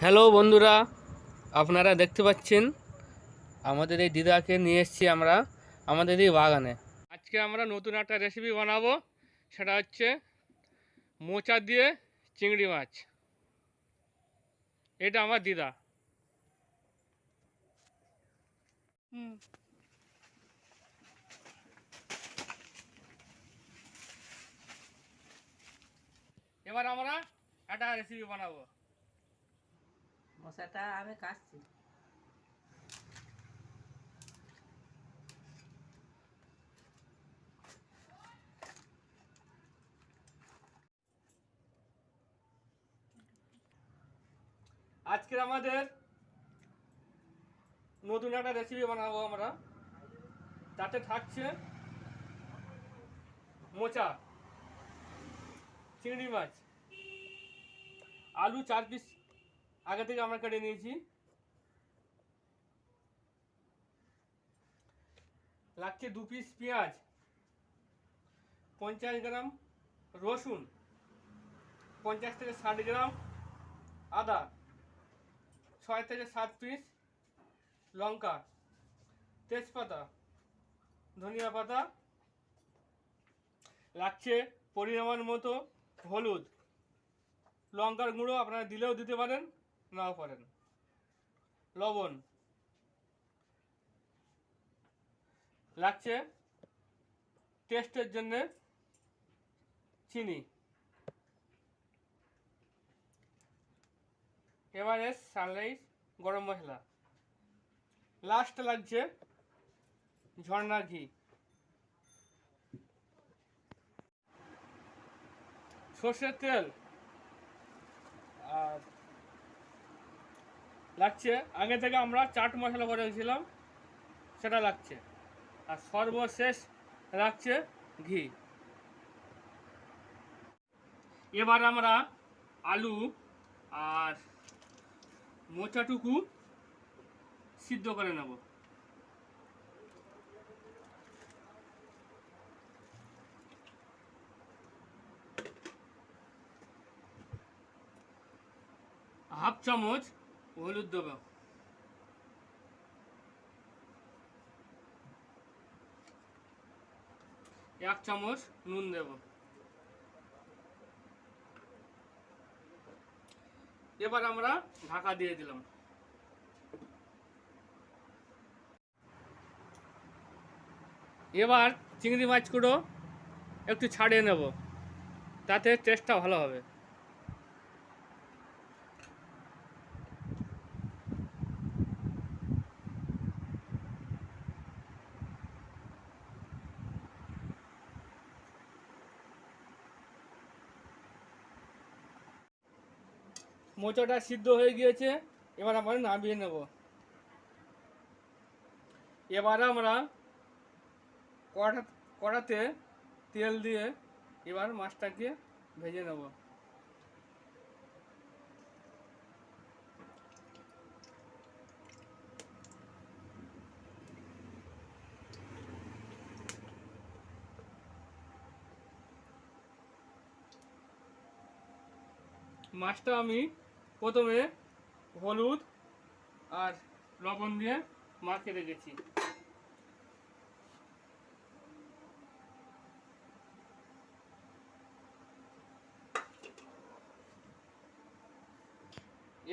Hello বন্ধুরা আপনারা দেখতে পাচ্ছেন আমাদের এই দিদাকে নিয়ে এসেছি আমরা আমাদের এই বাগানে। আজকে আমরা নতুন একটা রেসিপি বানাবো সেটা হচ্ছে মোচা দিয়ে চিংড়ি মাছ। এটা আমার দিদা। হুম। এবার আমরা একটা রেসিপি বানাবো। মশাটা আমি কাটছি। আজকে আমাদের নতুন একটা রেসিপি বানাবো আমরা। তাতে থাকছে মোচা, চিংড়ি মাছ, আলু চার পিস আগে থেকে আমরা কেটে নিয়েছি। লাগছে দু পিস পেঁয়াজ, পঞ্চাশ গ্রাম রসুন, পঞ্চাশ থেকে ষাট গ্রাম আদা, ছয় থেকে সাত পিস লঙ্কা, তেজপাতা, ধনিয়া পাতা, লাগছে পরিমাণ মতো হলুদ। লঙ্কার গুঁড়ো আপনারা দিলেও দিতে পারেন। নাও পারেন লবণ। লাগছে টেস্টের জন্য চিনি। এবারে সানরাইজ, গরম মশলা। লাস্ট লাগছে ঝর্ণা ঘি। সর্ষের তেল। আর লাগছে। আগে থেকে আমরা চাট মশলা করে রেখেছিলাম, সেটা লাগছে। আর সর্বশেষ লাগছে ঘি। এবার আমরা আলু আর মোচাটুকু সিদ্ধ করে নেব। হাফ চামচ হলুদ দেব। এক চামচ নুন দেব। এবার আমরা ঢাকা দিয়ে দিলাম। এবার চিংড়ি মাছগুলো একটু ছাড়িয়ে নেব। তাতে টেস্টটা ভালো হবে। মোচাটা সিদ্ধ হয়ে গিয়েছে, এবার আমরা নামিয়ে নেব। এবার আমরা কড়া কড়াতে তেল দিয়ে এবার মাছটাকে ভেজে নেব। মাছটা আমি প্রথমে হলুদ আর লবণ দিয়ে মাখিয়ে রেখেছি।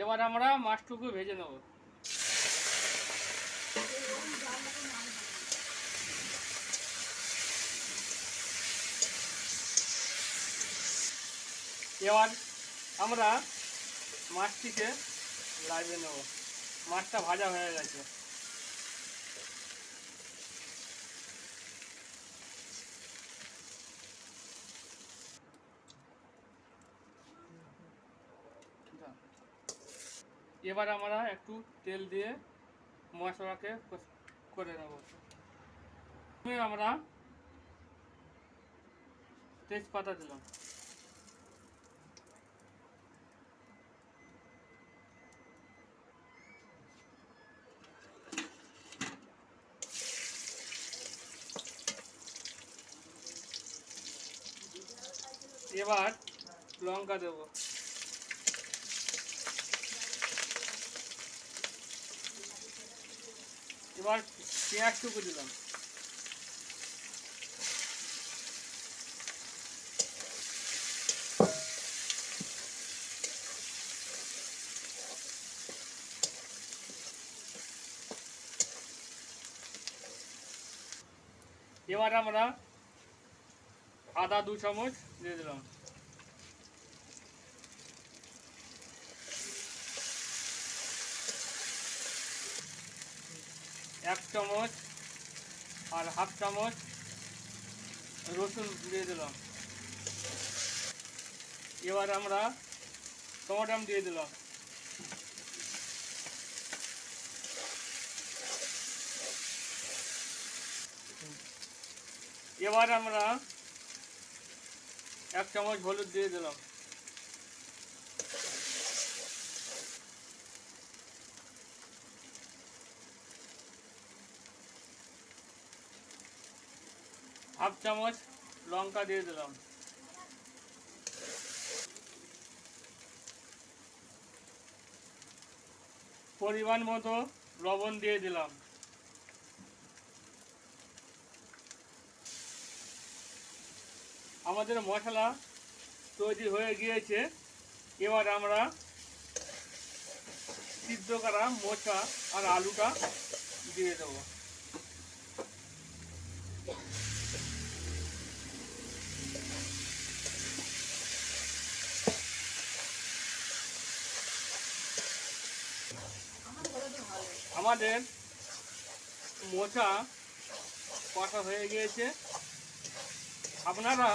এবার আমরা মাছটুকু ভেজে নেব। এবার আমরা মাছটিকে লাগিয়ে নেব। মাছটা ভাজা হয়ে গেছে। এবার আমরা একটু তেল দিয়ে মশলাকে করে নেব। আমরা তেজপাতা দিলাম। এবার লঙ্কা দেবো এবার পেঁয়াজটুকু দিলাম এবার আমরা আদা দু চামচ দিয়ে দিলাম এক চামচ আর হাফ চামচ রসুন দিয়ে দিলাম এবার আমরা টমাটাম দিয়ে দিলাম এবার আমরা এক চামচ হলুদ দিয়ে দিলাম। হাফ চামচ লঙ্কা দিয়ে দিলাম। পরিমাণ মতো লবণ দিয়ে দিলাম। আমাদের মশলা তৈরি হয়ে গিয়েছে। এবার আমরা সিদ্ধ করা মোচা আর আলুটা দিয়ে দেবো। আমাদের মোচা কষা হয়ে গিয়েছে। আপনারা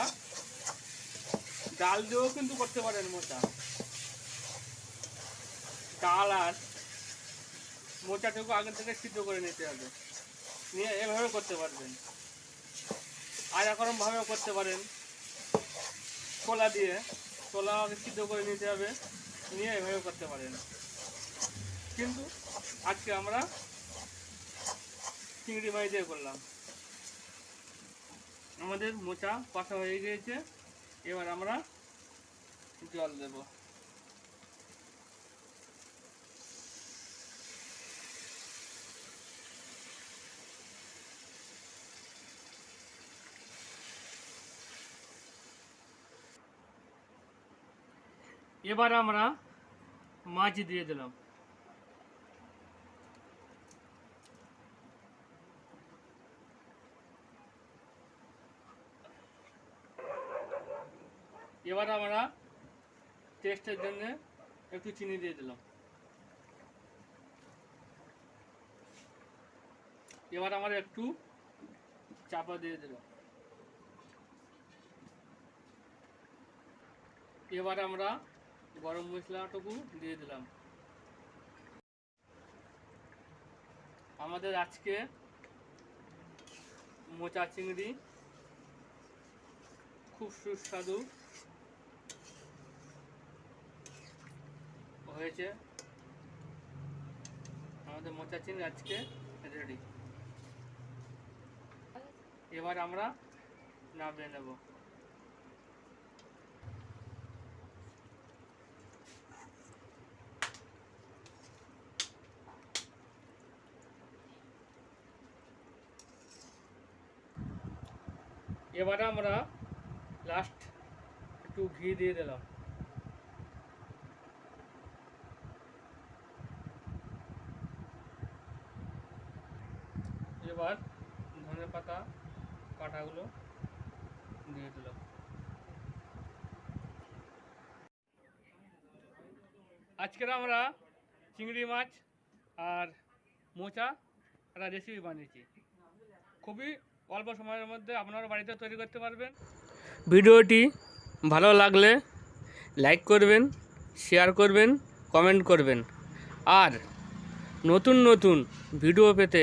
ডাল দিয়েও কিন্তু করতে পারেন মোচা। ডাল আর মোচাটুকু আগে থেকে সিদ্ধ করে নিতে হবে। নিয়ে এভাবে করতে পারবেন। আর ভাবেও করতে পারেন। ছোলা দিয়ে ছোলা আগে সিদ্ধ করে নিতে হবে। নিয়ে এভাবে করতে পারেন। কিন্তু আজকে আমরা চিংড়ি মাছ দিয়ে করলাম। আমাদের মোচা কষা হয়ে গিয়েছে। এবার আমরা জল দেব। এবার আমরা মাছ দিয়ে দিলাম। এবার আমরা টেস্টের জন্য একটু চিনি দিয়ে দিলাম। এবার আমরা একটু চাপা দিয়ে দিলাম। এবার আমরা গরম মশলাটুকু দিয়ে দিলাম। আমাদের আজকে মোচা চিংড়ি খুব সুস্বাদু হয়েছে। আমাদের মোচা আজকে রেডি এবার আমরা নামিয়ে নেব। এবারে আমরা লাস্ট একটু ঘি দিয়ে দিলাম। এবার ধনে পাতা, কাটাগুলো দিয়ে দিলাম আজকের আমরা চিংড়ি মাছ আর মোচা একটা রেসিপি বানিয়েছি। খুবই অল্প সময়ের মধ্যে আপনারা বাড়িতে তৈরি করতে পারবেন। ভিডিওটি ভালো লাগলে লাইক করবেন শেয়ার করবেন কমেন্ট করবেন। আর নতুন নতুন ভিডিও পেতে